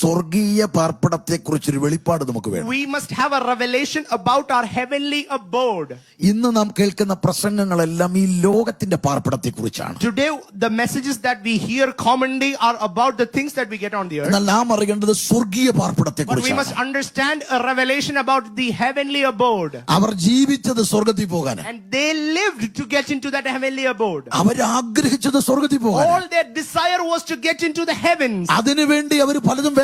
സ്വർഗീയ പാർപ്പിടത്തെ കുറിച്ചൊരു വെളിപ്പാട് നമുക്ക് വേണം We must have a revelation about our heavenly abode. ഇന്ന് നാം കേൾക്കുന്ന പ്രസംഗങ്ങളെല്ലാം ഈ ലോകത്തിന്റെ പാർപ്പിടത്തെ കുറിച്ചാണ് Today, the messages that we hear commonly are about the things that we get on the earth. എന്നാൽ നാം അറിയേണ്ടത് സ്വർഗീയ പാർപ്പിടത്തെ But we must കുറിച്ചാണ് understand a revelation about the heavenly abode. അവർ ജീവിച്ചത് സ്വർഗത്തിൽ പോകാൻ And they lived to get into that heavenly abode. അവർ ആഗ്രഹിച്ചത് സ്വർഗത്തിൽ പോകാൻ All their desire was to get into the heavens. അതിനുവേണ്ടി അവർ പലതും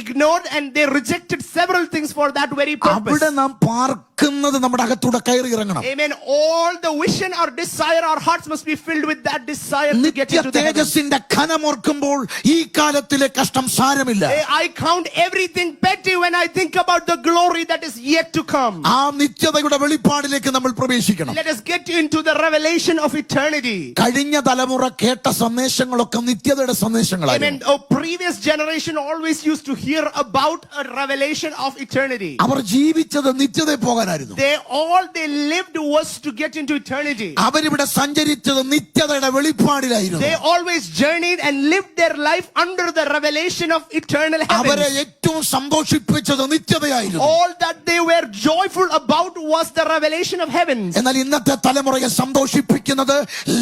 ignored and the rejected several വേണ്ടെന്ന് വെച്ചു അവിടെ നാം പാർക്ക് പാർക്കുന്നത് നമ്മുടെ അകത്തൂടെ കയറി ഇറങ്ങണം Amen. All the vision or desire, our hearts must be filled with that desire to get Nithya into the heavens. തേജസ്സിന്റെ ഖനമോർക്കുമ്പോൾ ഈ കാലത്തിലെ കഷ്ടം സാരമില്ല I count everything petty when I think about the glory that is yet to come. ആ നിത്യതയുടെ വെളിപ്പാടിലേക്ക് നമ്മൾ പ്രവേശിക്കണം Let us get into the revelation of eternity. കഴിഞ്ഞ തലമുറ കേട്ട സന്ദേശങ്ങളൊക്കെ നിത്യതയുടെ സന്ദേശങ്ങളായിരുന്നു Amen. A previous generation always used to hear about a revelation of eternity. അവർ ജീവിച്ചത് നിത്യതയിൽ പോകാനായിരുന്നു They all they lived was to get into eternity. അവരിവിടെ സഞ്ചരിച്ചത് നിത്യതയുടെ വെളിപ്പാടിലായിരുന്നു They always journeyed and lived their life under the revelation of eternal അവരെ heaven. ഏറ്റവും സന്തോഷിപ്പിച്ചത് നിത്യതയായിരുന്നു All that they were joyful about was the revelation of heavens. എന്നാൽ ഇന്നത്തെ തലമുറയെ സന്തോഷിപ്പിക്കുന്നത്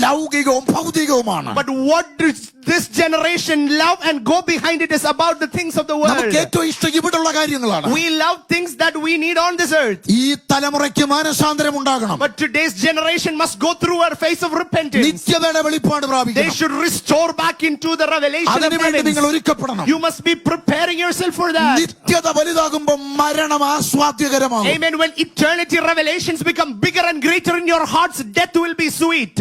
ലൗകികവും ഭൗതികവുമാണ് But what does this generation love and go behind it is about the things of the നമുക്ക് world. ഏറ്റവും ഇഷ്ടം ഇവിടുള്ള കാര്യങ്ങളാണ് We love things that we need on this earth. ഈ തലമുറയ്ക്ക് മാനസാന്തരം ഉണ്ടാകണം But today's generation must go through a phase of repentance. നിത്യതയുടെ വെളിപ്പാട് They പ്രാപിക്കണം should restore back into the revelation of അതിനുവേണ്ടി നിങ്ങൾ heavens. ഒരുക്കപ്പെടണം You must be preparing yourself for that. നിത്യത വലുതാകുമ്പോൾ മരണം ആസ്വാദ്യകരമാകും Amen. When eternity revelations become bigger and greater in your hearts, death will be sweet.